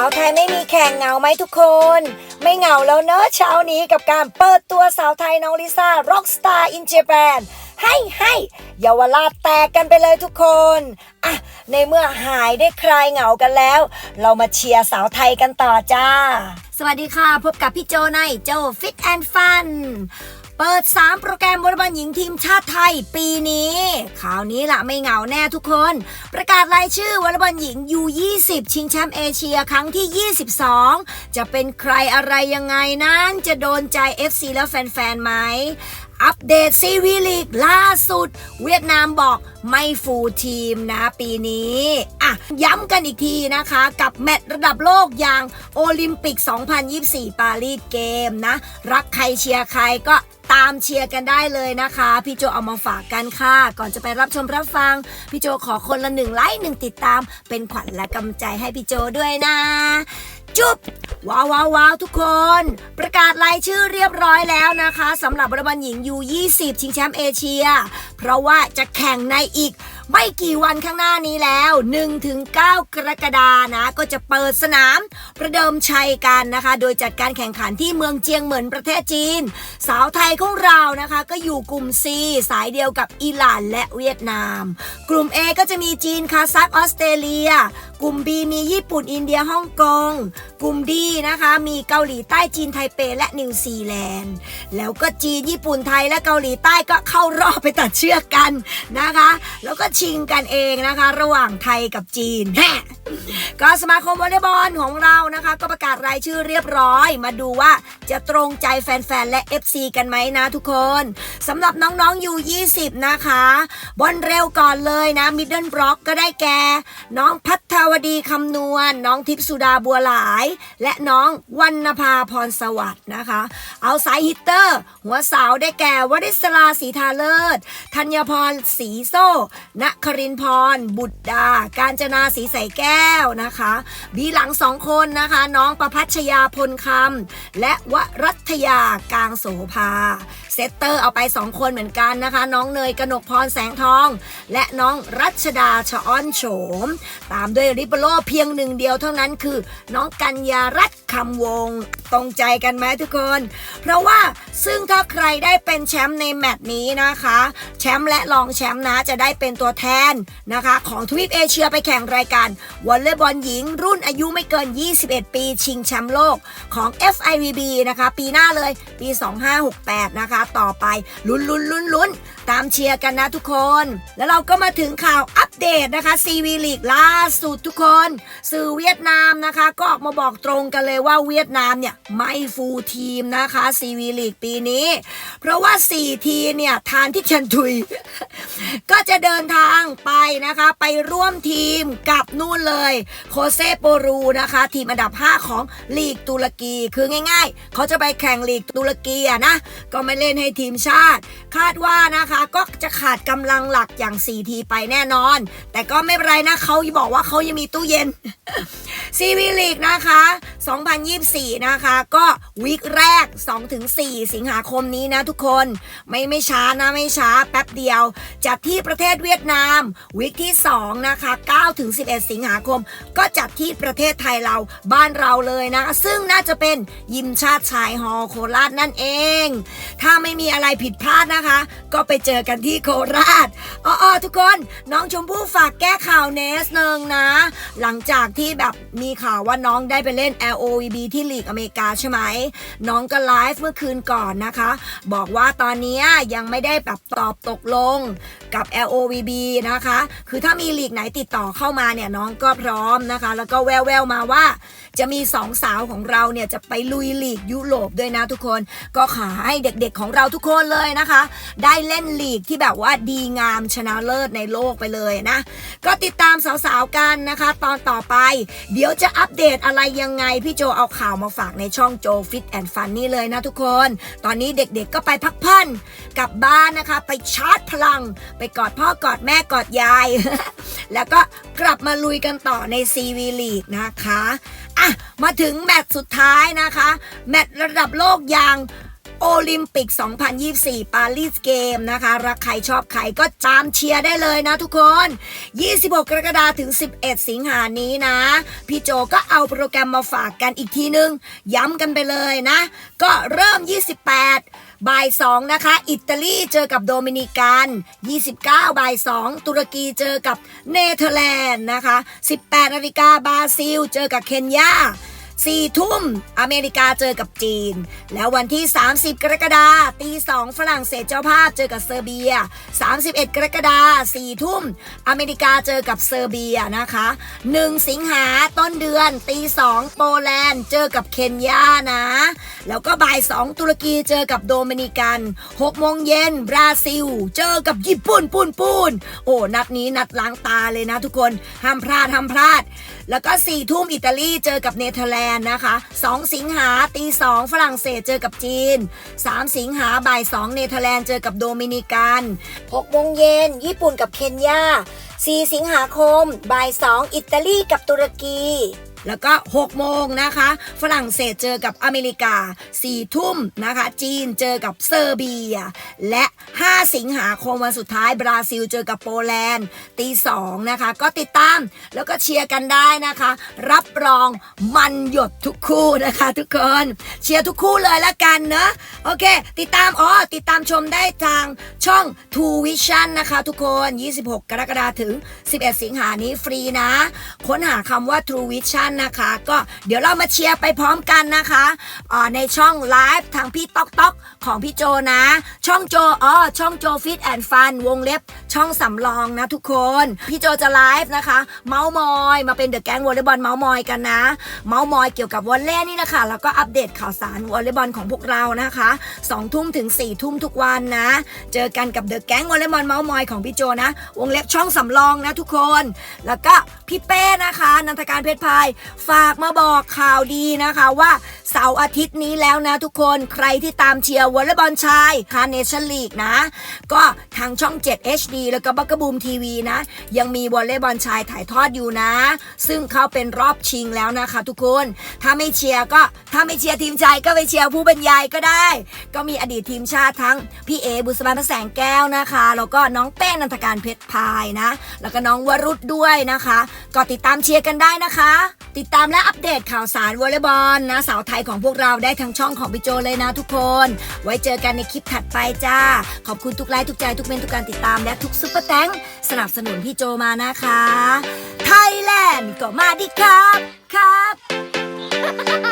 าวไทยไม่มีแข่งเหงาไหมทุกคน ไม่เหงาแล้วเนอะเช้านี้กับการเปิดตัวสาวไทยน้องลิซ่า Rockstar in Japan ให้ให้เยาวราชแตกกันไปเลยทุกคนอะในเมื่อหายได้คลายเหงากันแล้ว เรามาเชียร์สาวไทยกันต่อจ้า สวัสดีค่ะ พบกับพี่โจในโจ Fit and Fun เปิด 3 โปรแกรมวอลเลย์บอลหญิงทีมชาติไทยปีนี้ข่าวนี้ละไม่เหงาแน่ทุกคน ประกาศรายชื่อวอลเลย์บอลหญิง U20 ชิงแชมป์เอเชียครั้งที่ 22 จะเป็นใครอะไรยังไงนั้นจะโดนใจ FC และแฟนๆไหมอัปเดตซีวีลีกล่าสุด เวียดนามบอกไม่ฟูลทีมนะปีนี้ อะ ย้ำกันอีกทีนะคะ กับแมตช์ระดับโลกอย่างโอลิมปิก 2024 ปารีสเกมนะ รักใครเชียร์ใครก็ ตามเชียร์กันได้เลยนะคะ พี่โจเอามาฝากกันค่ะ ก่อนจะไปรับชมรับฟัง พี่โจขอคนละหนึ่งไลค์หนึ่งติดตาม เป็นขวัญและกำลังใจให้พี่โจด้วยนะ จุ๊บว้าวว้าววาวทุกคน ประกาศรายชื่อเรียบร้อยแล้วนะคะสำหรับบอลบอลหญิง U20 ชิงแชมป์เอเชีย เพราะว่าจะแข่งในอีก ไม่กี่วันข้างหน้านี้แล้ว 1-9 กรกฎานะก็จะเปิดสนามประเดิมชัยกันนะคะ โดยจัดการแข่งขันที่เมืองเจียงเหมินประเทศจีน สาวไทยของเรานะคะ ก็อยู่กลุ่ม C สายเดียวกับอิหร่านและเวียดนาม กลุ่ม A ก็จะมีจีนคาซัคออสเตรเลีย กลุ่ม B มีญี่ปุ่นอินเดียฮ่องกง กลุ่ม D นะคะ มีเกาหลีใต้จีนไทเปและนิวซีแลนด์ แล้วก็จีนญี่ปุ่นไทยและเกาหลีใต้ก็เข้ารอบไปตัดเชือกกันนะคะ แล้วก็ชิงกันเองนะคะ ระหว่างไทยกับจีนแฮก็สมาคมวอลเลย์บอลของเรานะคะ ก็ประกาศรายชื่อเรียบร้อย มาดูว่าจะตรงใจแฟนๆและ FC กันไหมนะทุกคนสำหรับน้องๆอยู่20นะคะ บอลเร็วก่อนเลยนะมิดเดิลบล็อกก็ได้แก่น้องพัทฒวดีคำนวณ น้องทิพสุดาบัวหลาย และน้องวรรณภาพรสวัสดิ์นะคะ เอาสายฮิตเตอร์ หัวเสาวได้แก่วริศราศรีทาเลิศธัญพรศรีโซ่ณครินพร บุตรดา การจนาศรีใสแก้วนะคะ บีหลังสองคนนะคะ น้องประพัชยาพลคำและวรัตยากลางโสภาเซตเตอร์เอาไป 2 คนเหมือนกันนะคะ น้องเนยกนกพรแสงทอง และน้องรัชดาชะอ้อนโฉม ตามด้วยริเบโรเพียงหนึ่งเดียวเท่านั้นคือ น้องกัญญารัตน์คำวง ตรงใจกันไหมทุกคน เพราะว่าซึ่งถ้าใครได้เป็นแชมป์ในแมตช์นี้นะคะ แชมป์และรองแชมป์นะจะได้เป็นตัวแทนนะคะ ของทวีปเอเชียไปแข่งรายการวอลเลย์บอลหญิง รุ่นอายุไม่เกิน 21 ปี ชิงแชมป์โลกของ FIVB นะคะ ปีหน้าเลยปี 2568 นะคะ ต่อไปลุ้นลุ้นลุ้นลุ้นตามเชียร์กันนะทุกคน แล้วเราก็มาถึงข่าวอัป เดตนะคะซีวีลีกล่าสุดทุกคน สื่อเวียดนามนะคะ ก็ออกมาบอกตรงกันเลยว่าเวียดนามเนี่ยไม่ฟูลทีมนะคะซีวีลีกปีนี้ เพราะว่า 4 ทีเนี่ยทานที่เชนทุย ก็จะเดินทางไปนะคะ ไปร่วมทีมกับนู่นเลยโคเซโปรูนะคะ ทีมอันดับ 5 ของลีกตุรกีคือง่าย ๆ เขาจะไปแข่งลีกตุรกีอะนะก็ไม่เล่นให้ทีมชาติ คาดว่านะคะก็จะขาดกำลังหลักอย่าง 4 ทีไปแน่นอนแต่ก็ไม่เป็นไรนะเขาบอกว่าเขายังมีตู้เย็น ซีวีลีกนะคะ 2024 นะคะ ก็วีคแรก 2-4 สิงหาคมนี้นะทุกคนไม่ไม่ช้านะไม่ช้าแป๊บเดียวจัดที่ประเทศเวียดนามวีคที่ 2 นะคะ 9-11 สิงหาคม ก็จัดที่ประเทศไทยเราบ้านเราเลยนะ ซึ่งน่าจะเป็นยิมชาติชายฮอร์โคราชนั่นเอง ถ้าไม่มีอะไรผิดพลาดนะคะ ก็ไปเจอกันที่โคราชอ๋อทุกคนน้องชมพู่ฝากแก้ข่าวเนสหนึ่งนะ หลังจากที่แบบมีข่าวว่าน้องได้ไปเล่น LOVB ที่ลีกอเมริกาใช่ไหม น้องก็ไลฟ์เมื่อคืนก่อนนะคะ บอกว่าตอนนี้ยยังไม่ได้แบบตอบตกลงกับ LOVB นะคะ คือถ้ามีลีกไหนติดต่อเข้ามาเนี่ยน้องก็พร้อมนะคะ แล้วก็แววๆมาว่า จะมีสองสาวของเราเนี่ยจะไปลุยลีกยุโรปด้วยนะทุกคน ก็ขอให้เด็กๆของเราทุกคนเลยนะคะ ได้เล่นลีกที่แบบว่าดีงามชนะเลิศในโลกไปเลยนะ ก็ติดตามสาวๆกันนะคะ ตอนต่อไปเดี๋ยวจะอัปเดตอะไรยังไง พี่โจเอาข่าวมาฝากในช่องโจฟิตแอนด์ฟันนี่เลยนะทุกคน ตอนนี้เด็กๆก็ไปพักผ่อนกลับบ้านนะคะ ไปชาร์จพลัง ไปกอดพ่อกอดแม่กอดยาย แล้วก็กลับมาลุยกันต่อในซีวีลีกนะคะอะมาถึงแมตช์สุดท้ายนะคะ แมตช์ระดับโลกอย่าง โอลิมปิก 2024 ปารีสเกมนะคะ รักใครชอบใครก็จามเชียร์ได้เลยนะทุกคน 26 กรกฎาคมถึง 11 สิงหานี้นะ พี่โจก็เอาโปรแกรมมาฝากกันอีกทีนึง ย้ำกันไปเลยนะ ก็เริ่ม 28บ่าย2นะคะ อิตาลีเจอกับโดมินิกัน 29บ่าย2ตุรกีเจอกับเนเธอร์แลนด์นะคะ 18นาฬิกาบราซิล เจอกับเคนยา สี่ทุ่ม อเมริกาเจอกับจีน แล้ววันที่ 30 กรกฎาคมตีสองฝรั่งเศสเจ้าภาพเจอกับเซอร์เบีย 31 กรกฎาคมสี่ทุ่ม อเมริกาเจอกับเซอร์เบียนะคะ 1 สิงหาต้นเดือนตีสองโปแลนด์เจอกับเคนยานะ แล้วก็บ่าย 2 ตุรกีเจอกับโดมินิกัน6โมงเย็นบราซิล เจอกับญี่ปุ่นปูนปูนโอ้นัดนี้นัดล้างตาเลยนะทุกคนห้ามพลาดห้ามพลาด แล้วก็4ี่ทุ่มอิตาลีเจอกับเนเธอร์แลนด์นะคะ 2 สิงหาตีสองฝรั่งเศสเจอกับจีน 3 สิงหาบ่าย2เนเธอร์แลนด์เจอกับโดมินิกัน6โมงเย็นญี่ปุ่นกับเคนยา4 สิงหาคมบ่าย2อิตาลีกับตุรกี แล้วก็6โมงนะคะ ฝรั่งเศสเจอกับอเมริกา4ทุ่มนะคะ จีนเจอกับเซอร์เบีย และ 5 สิงหาคมวันสุดท้ายบราซิลเจอกับโปแลนด์ตี2นะคะ ก็ติดตามแล้วก็เชียร์กันได้นะคะ รับรองมันหยดทุกคู่นะคะ ทุกคนเชียร์ทุกคู่เลยละกันเนอะโอเค ติดตามอ๋อติดตามชมได้ทางช่อง Two Vision นะคะ ทุกคน 26 กรกฎาคมถึง 11 สิงหานี้ฟรีนะ ค้นหาคำว่า True Vision นะคะ ก็เดี๋ยวเรามาเชียร์ไปพร้อมกันนะคะอ่าในช่องไลฟ์ทางพี่ต๊อกต๊อกของพี่โจนะ ช่องโจอ๋อช่องโจฟิตแอนด์ฟันวงเล็บช่องสำรองนะทุกคน พี่โจจะไลฟ์นะคะ เมาส์มอยมาเป็นเดอะแก๊งวอลเลย์บอลเมาส์มอยกันนะ เมาส์มอยเกี่ยวกับวอลเลย์นี่นะคะ แล้วก็อัปเดตข่าวสารวอลเลย์บอลของพวกเรานะคะ2ทุ่มถึง4ทุ่มทุกวันนะ เจอกันกับเดอะแก๊งวอลเลย์บอลเมาส์มอยของพี่โจนะ วงเล็บช่องสำรองนะทุกคน แล้วก็พี่เป้นะคะนันทการเพชรพายฝากมาบอกข่าวดีนะคะว่าเสาร์อาทิตย์นี้แล้วนะทุกคนใครที่ตามเชียร์วอลเลย์บอลชายคาเนชั่นลีกนะ ก็ทางช่อง 7 HD แล้วก็บักกบูมทีวีนะ ยังมีวอลเลย์บอลชายถ่ายทอดอยู่นะ ซึ่งเขาเป็นรอบชิงแล้วนะคะทุกคน ถ้าไม่เชียร์ก็ถ้าไม่เชียร์ทีมชายก็ไปเชียร์ผู้บรรยายก็ได้ ก็มีอดีตทีมชาติทั้งพี่เอบุษบาลพระแสงแก้วนะคะแล้วก็น้องเป้งนันทการเพชรพายนะ แล้วก็น้องวรุษด้วยนะคะ ก็ติดตามเชียร์กันได้นะคะ ติดตามและอัปเดตข่าวสารวอลเลย์บอลนะสาวไทยของพวกเราได้ทางช่องของพี่โจเลยนะทุกคน ไว้เจอกันในคลิปถัดไปจ้า ขอบคุณทุกไลค์ทุกใจทุกเมนทุกการติดตามและทุกซุปเปอร์แตงสนับสนุนพี่โจมานะคะไทยแลนด์ก็มาดิครับครับ